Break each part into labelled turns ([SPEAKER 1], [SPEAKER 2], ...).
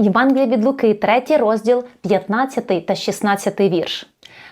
[SPEAKER 1] Євангелія від Луки, 3 розділ, 15 та 16 вірш.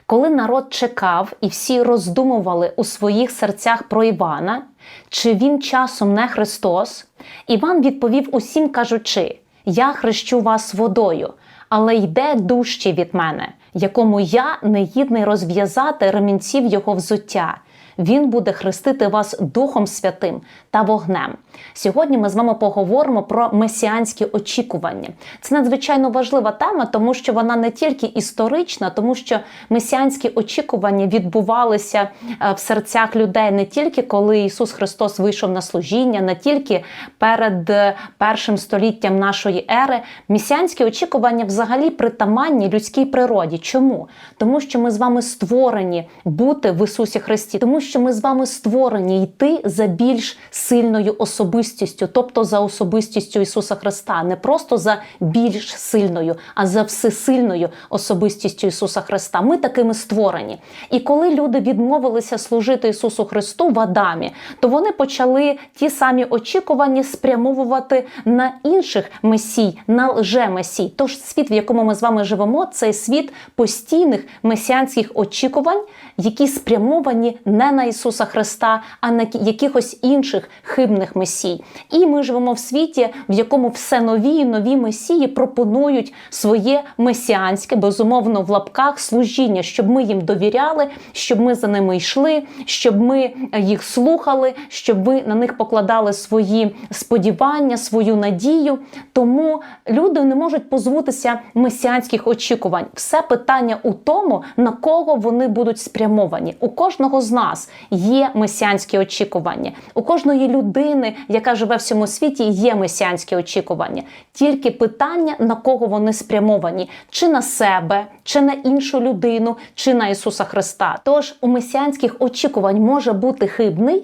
[SPEAKER 1] Коли народ чекав і всі роздумували у своїх серцях про Івана, чи він часом не Христос, Іван відповів усім, кажучи: Я хрещу вас водою, але йде дужче від мене, якому я не гідний розв'язати ремінців його взуття. Він буде хрестити вас Духом Святим та вогнем. Сьогодні ми з вами поговоримо про месіанські очікування. Це надзвичайно важлива тема, тому що вона не тільки історична, тому що месіанські очікування відбувалися е, в серцях людей не тільки коли Ісус Христос вийшов на служіння, не тільки перед е, першим століттям нашої ери. Месіанські очікування взагалі притаманні людській природі. Чому? Тому що ми з вами створені бути в Ісусі Христі, тому що ми з вами створені йти за більш сильною особистістю, тобто за особистістю Ісуса Христа, не просто за більш сильною, а за всесильною особистістю Ісуса Христа. Ми такими створені. І коли люди відмовилися служити Ісусу Христу в Адамі, то вони почали ті самі очікування спрямовувати на інших месій, на лже-месій. Тож світ, в якому ми з вами живемо, це світ постійних месіанських очікувань, які спрямовані не на Ісуса Христа, а на якихось інших хибних месій. І ми живемо в світі, в якому все нові і нові месії пропонують своє месіанське, безумовно, в лапках служіння, щоб ми їм довіряли, щоб ми за ними йшли, щоб ми їх слухали, щоб ми на них покладали свої сподівання, свою надію. Тому люди не можуть позбутися месіанських очікувань. Все питання у тому, на кого вони будуть спрямовані. У кожного з нас є месіанські очікування. У кожної людини, яка живе в цьому світі, є месіанські очікування. Тільки питання, на кого вони спрямовані, чи на себе, чи на іншу людину, чи на Ісуса Христа. Тож у месіанських очікувань може бути хибний.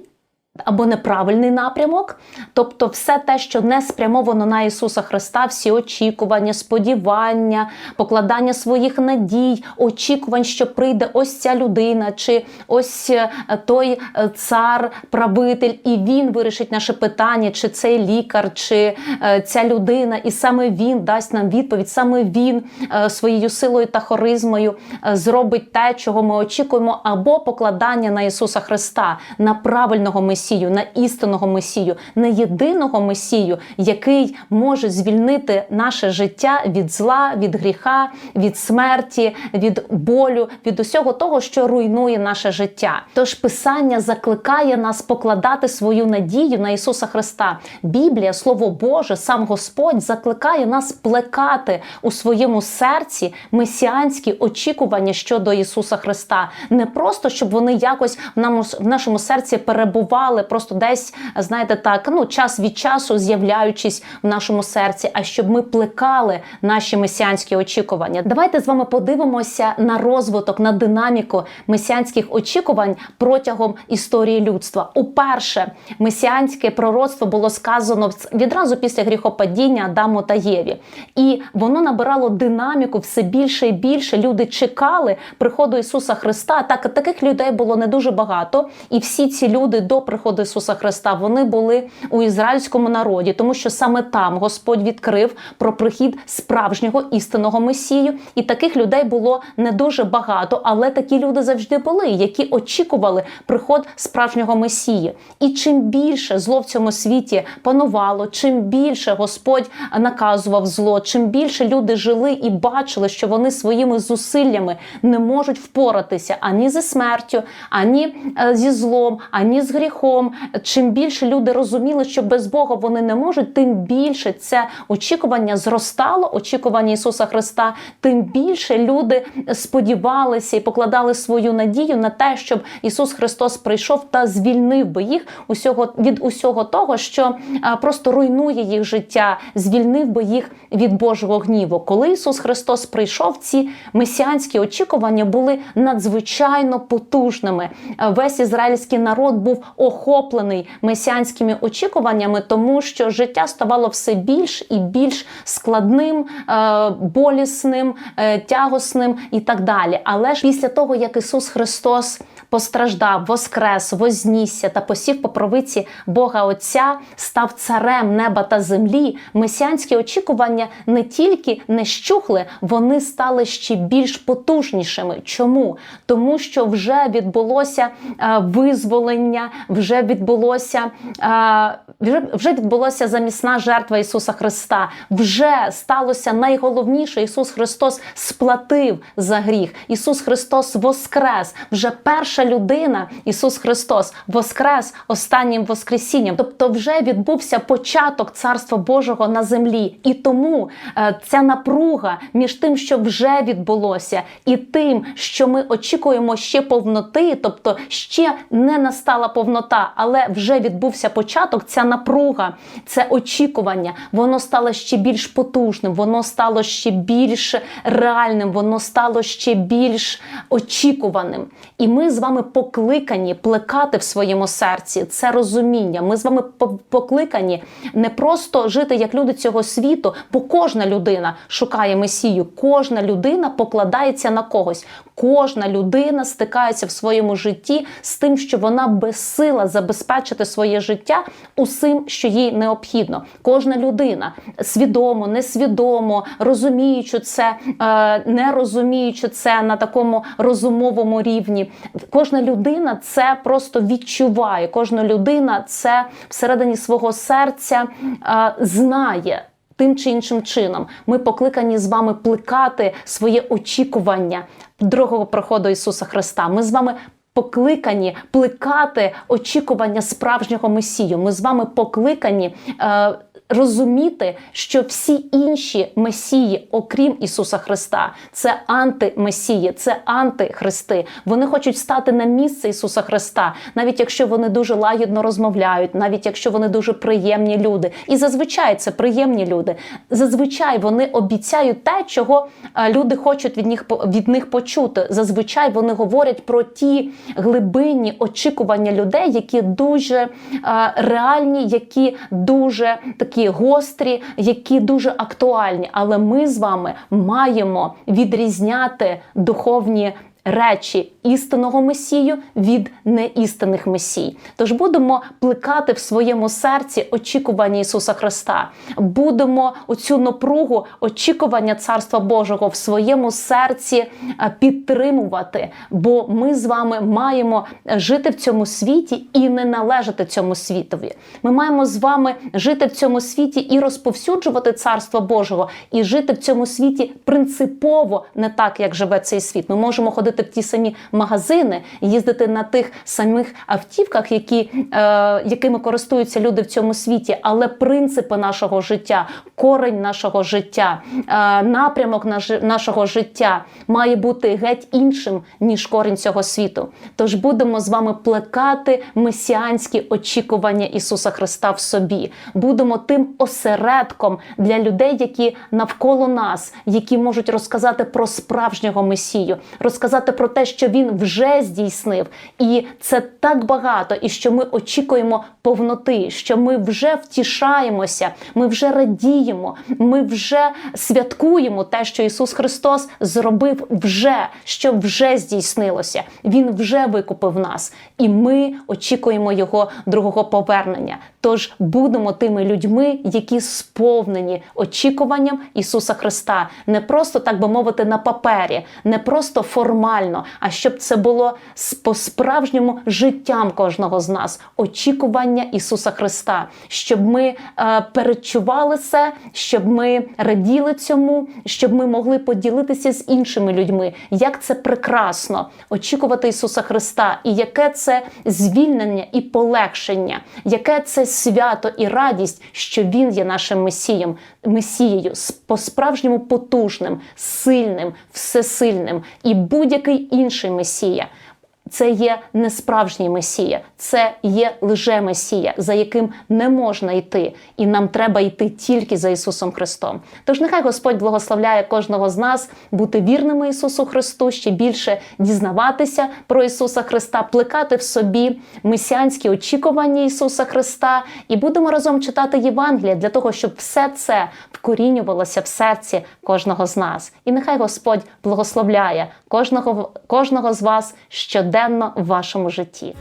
[SPEAKER 1] Або неправильний напрямок, тобто все те, що не спрямовано на Ісуса Христа, всі очікування, сподівання, покладання своїх надій, очікувань, що прийде ось ця людина, чи ось е, той е, цар, правитель, і він вирішить наше питання, чи цей лікар, чи е, ця людина, і саме він дасть нам відповідь, саме він своєю силою та харизмою зробить те, чого ми очікуємо, або покладання на Ісуса Христа, на правильного Месію. Месію, на істинного Месію, на єдиного Месію, який може звільнити наше життя від зла, від гріха, від смерті, від болю, від усього того, що руйнує наше життя. Тож Писання закликає нас покладати свою надію на Ісуса Христа. Біблія, Слово Боже, сам Господь закликає нас плекати у своєму серці месіанські очікування щодо Ісуса Христа. Не просто щоб вони якось в нашому серці перебували просто десь, знаєте, так, ну час від часу з'являючись в нашому серці, а щоб ми плекали наші месіанські очікування. Давайте з вами подивимося на розвиток, на динаміку месіанських очікувань протягом історії людства. Уперше месіанське пророцтво було сказано відразу після гріхопадіння Адаму та Єві, і воно набирало динаміку все більше і більше. Люди чекали приходу Ісуса Христа. Так таких людей було не дуже багато, і всі ці люди до приходу Ісуса Христа вони були у ізраїльському народі, тому що саме там Господь відкрив про прихід справжнього істинного Месію, і таких людей було не дуже багато, але такі люди завжди були, які очікували приход справжнього Месії. І чим більше зло в цьому світі панувало, чим більше Господь наказував зло, чим більше люди жили і бачили, що вони своїми зусиллями не можуть впоратися ані зі смертю, ані е, зі злом, ані з гріхом. Чим більше люди розуміли, що без Бога вони не можуть, тим більше це очікування зростало, очікування Ісуса Христа, тим більше люди сподівалися і покладали свою надію на те, щоб Ісус Христос прийшов та звільнив би їх усього від усього того, що просто руйнує їх життя, звільнив би їх від Божого гніву. Коли Ісус Христос прийшов, ці месіанські очікування були надзвичайно потужними. Весь ізраїльський народ був охоплений месіанськими очікуваннями, тому що життя ставало все більш і більш складним, е, болісним, е, тягосним і так далі. Але ж після того, як Ісус Христос постраждав, воскрес, вознісся та посів по правиці Бога Отця, став царем неба та землі, месіанські очікування не тільки не щухли, вони стали ще більш потужнішими. Чому? Тому що вже відбулося е, визволення, вже відбулося е, вже, вже відбулося замісна жертва Ісуса Христа. Вже сталося найголовніше. Ісус Христос сплатив за гріх. Ісус Христос воскрес. Вже перша людина, Ісус Христос, воскрес останнім Воскресінням. Тобто, вже відбувся початок Царства Божого на землі. І тому е, ця напруга між тим, що вже відбулося, і тим, що ми очікуємо ще повноти, тобто ще не настала повнота, але вже відбувся початок. Ця напруга, це очікування, воно стало ще більш потужним, воно стало ще більш реальним, воно стало ще більш очікуваним. І ми з вами покликані плекати в своєму серці це розуміння. Ми з вами покликані не просто жити як люди цього світу, бо кожна людина шукає месію, кожна людина покладається на когось. Кожна людина стикається в своєму житті з тим, що вона безсила забезпечити своє життя усім, що їй необхідно. Кожна людина свідомо, несвідомо, розуміючи це, е, не розуміючи це на такому розумовому рівні. Кожна людина це просто відчуває. Кожна людина це всередині свого серця е, знає. Тим чи іншим чином ми покликані з вами плекати своє очікування другого приходу Ісуса Христа. Ми з вами покликані плекати очікування справжнього Месію. Ми з вами покликані. Е, Розуміти, що всі інші месії, окрім Ісуса Христа, це антимесії, це антихристи. Вони хочуть стати на місце Ісуса Христа, навіть якщо вони дуже лагідно розмовляють, навіть якщо вони дуже приємні люди. І зазвичай це приємні люди. Зазвичай вони обіцяють те, чого е, люди хочуть від них від них почути. Зазвичай вони говорять про ті глибинні очікування людей, які дуже е, реальні, які дуже такі гострі, які дуже актуальні. Але ми з вами маємо відрізняти духовні. Речі істинного месію від неістинних месій. Тож будемо плекати в своєму серці очікування Ісуса Христа. Будемо оцю напругу очікування Царства Божого в своєму серці е, підтримувати, бо ми з вами маємо жити в цьому світі і не належати цьому світові. Ми маємо з вами жити в цьому світі і розповсюджувати Царство Божого, і жити в цьому світі принципово не так, як живе цей світ. Ми можемо ходити в ті самі магазини, їздити на тих самих автівках, які, е, якими користуються люди в цьому світі, але принципи нашого життя, корень нашого життя, е, напрямок наш- нашого життя має бути геть іншим, ніж корінь цього світу. Тож будемо з вами плекати месіанські очікування Ісуса Христа в собі. Будемо тим осередком для людей, які навколо нас, які можуть розказати про справжнього Месію, розказати про те, що він вже здійснив, і це так багато, і що ми очікуємо повноти, що ми вже втішаємося, ми вже радіємо, ми вже святкуємо те, що Ісус Христос зробив вже, що вже здійснилося. Він вже викупив нас, і ми очікуємо Його другого повернення. Тож будемо тими людьми, які сповнені очікуванням Ісуса Христа, не просто так би мовити на папері, не просто формально, а щоб це було по-справжньому життям кожного з нас, очікування Ісуса Христа, щоб ми е, перечували це, щоб ми раділи цьому, щоб ми могли поділитися з іншими людьми. Як це прекрасно очікувати Ісуса Христа, і яке це звільнення і полегшення, яке це свято і радість, що Він є нашим Месієм, Месією, по-справжньому потужним, сильним, всесильним. І будь-який інший Месія. Це є не справжній Месія, це є лже-Месія, за яким не можна йти, і нам треба йти тільки за Ісусом Христом. Тож нехай Господь благословляє кожного з нас бути вірними Ісусу Христу, ще більше дізнаватися про Ісуса Христа, плекати в собі месіанські очікування Ісуса Христа, і будемо разом читати Євангелія для того, щоб все це вкорінювалося в серці кожного з нас. І нехай Господь благословляє кожного, кожного з вас щоденно щоденно в вашому житті.